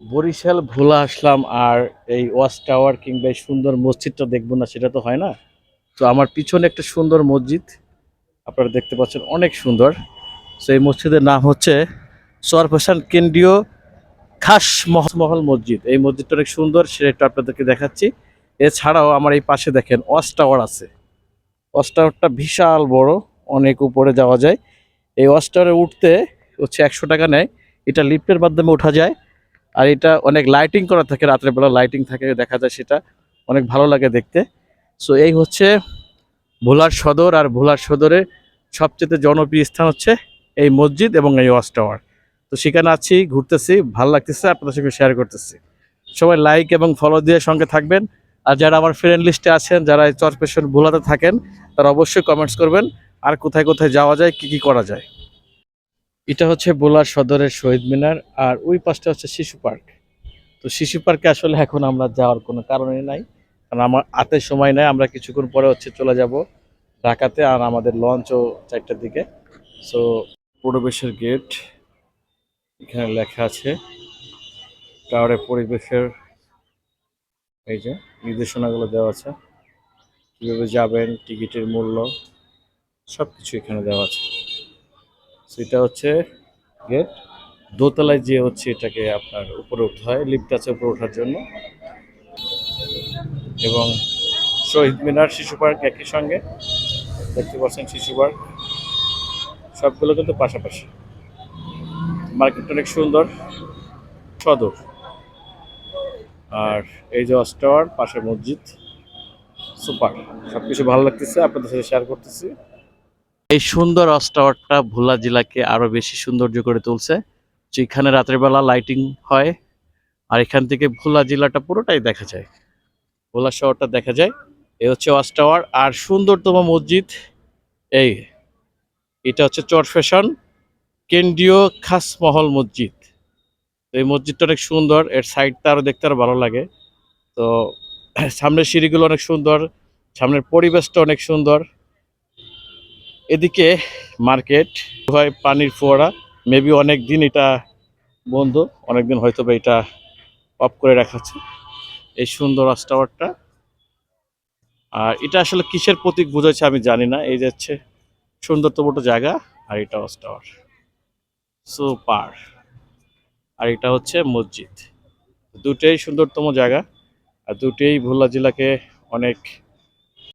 বরিশাল ভোলা আসলাম আর এই watch tower কিংবা এই সুন্দর মসজিদটা দেখব না, সেটা তো হয় না। তো আমার পিছনে একটা সুন্দর মসজিদ, আপনারা দেখতে পাচ্ছেন অনেক সুন্দর। তো এই মসজিদের নাম হচ্ছে সরফেশন কেন্দ্রীয় খাস মহল মসজিদ। এই মসজিদটা অনেক সুন্দর, সেটা আপনাদেরকে দেখাচ্ছি। এছাড়াও আমার এই পাশে দেখেন ওয়াচ টাওয়ার আছে। ওয়াচ টাওয়ারটা বিশাল বড়, অনেক উপরে যাওয়া যায়। এই ওয়াচ টাওয়ারে উঠতে হচ্ছে একশো টাকা নেয়। এটা লিফটের মাধ্যমে ওঠা যায়। আর এটা অনেক লাইটিং করা থাকে রাত্রের বেলা লাইটিং থাকে, দেখা যায় সেটা অনেক ভালো লাগে দেখতে। সো এই হচ্ছে ভোলার সদর, আর ভোলার সদরে সবচেয়ে জনপ্রিয় স্থান হচ্ছে এই মসজিদ এবং এই ওয়াচ টাওয়ার তো সেখানে আছি, ঘুরতেছি, ভালো লাগতেছে, আপনাদের সঙ্গে শেয়ার করতেছি। সবাই লাইক এবং ফলো দিয়ে সঙ্গে থাকবেন। আর যারা আমার ফ্রেন্ড লিস্টে আছেন, যারা এই চরপেশন ভোলাতে থাকেন, তারা অবশ্যই কমেন্টস করবেন, আর কোথায় কোথায় যাওয়া যায়, কি কি করা যায়। এটা হচ্ছে বোলার সদরের শহীদ মিনার, আর ওই পাশটা হচ্ছে শিশু পার্ক। তো শিশু পার্কে আসলে এখন আমরা যাওয়ার কোনো কারণই নাই, কারণ আমার হাতে সময় নাই, আমরা কিছুক্ষণ পরে হচ্ছে চলে যাব ঢাকাতে আর আমাদের লঞ্চও চারটার দিকে। সো পরিবেশের গেট এখানে লেখা আছে, টাওয়ারে পরিবেশের এই যে নির্দেশনাগুলো দেওয়া আছে, কীভাবে যাবেন, টিকিটের মূল্য সব কিছু এখানে দেওয়া আছে। সেটা হচ্ছে গেট দোতলায় যে হচ্ছে এটাকে আপনার উপরে উঠতে হয় লিফট আছে উপরে ওঠার জন্য। এবং শহীদ মিনার, শিশু পার্ক একই সঙ্গে। দেখতে পাচ্ছেন শিশু পার্ক। সবগুলো কিন্তু পাশাপাশি। মার্কেটটা অনেক সুন্দর, সদর। আর এই যে টাওয়ার পাশে মসজিদ, সুপার। সব কিছু ভালো লাগতেছে, আপনাদের সাথে শেয়ার করতেছি। এই সুন্দর ওয়াচ টাওয়ারটা ভোলা জেলাকে আরও বেশি সৌন্দর্য করে তুলছে। যেখানে রাতের বেলা লাইটিং হয়, আর এখান থেকে ভোলা জেলাটা পুরোটাই দেখা যায়। ভোলা শহরটা দেখা যায়। এ হচ্ছে ওয়াচ টাওয়ার আর সুন্দরতম মসজিদ, এই, এটা হচ্ছে চরফেশন কেন্দ্রীয় খাস মহল মসজিদ এই মসজিদটা অনেক সুন্দর, এর সাইডটা আরও দেখতে আরও ভালো লাগে। তো, সামনের সিঁড়িগুলো অনেক সুন্দর, সামনের পরিবেশটা অনেক সুন্দর। এদিকে মার্কেট, হয় পানির ফোয়ারা। মেবি অনেক দিন এটা বন্ধ অনেক দিন হয়তো বা এটা অফ করে রাখাচ্ছে এই সুন্দর ওয়াচ টাওয়ারটা। আর এটা আসলে কিসের প্রতীক বোঝাচ্ছে আমি জানি না। এই যাচ্ছে সুন্দরতম জায়গা আর এটা ওয়াচ টাওয়ার। সুপার আর এটা হচ্ছে মসজিদ। দুটোই সুন্দরতম জায়গা। আর দুটোই ভোলা জেলাকে অনেক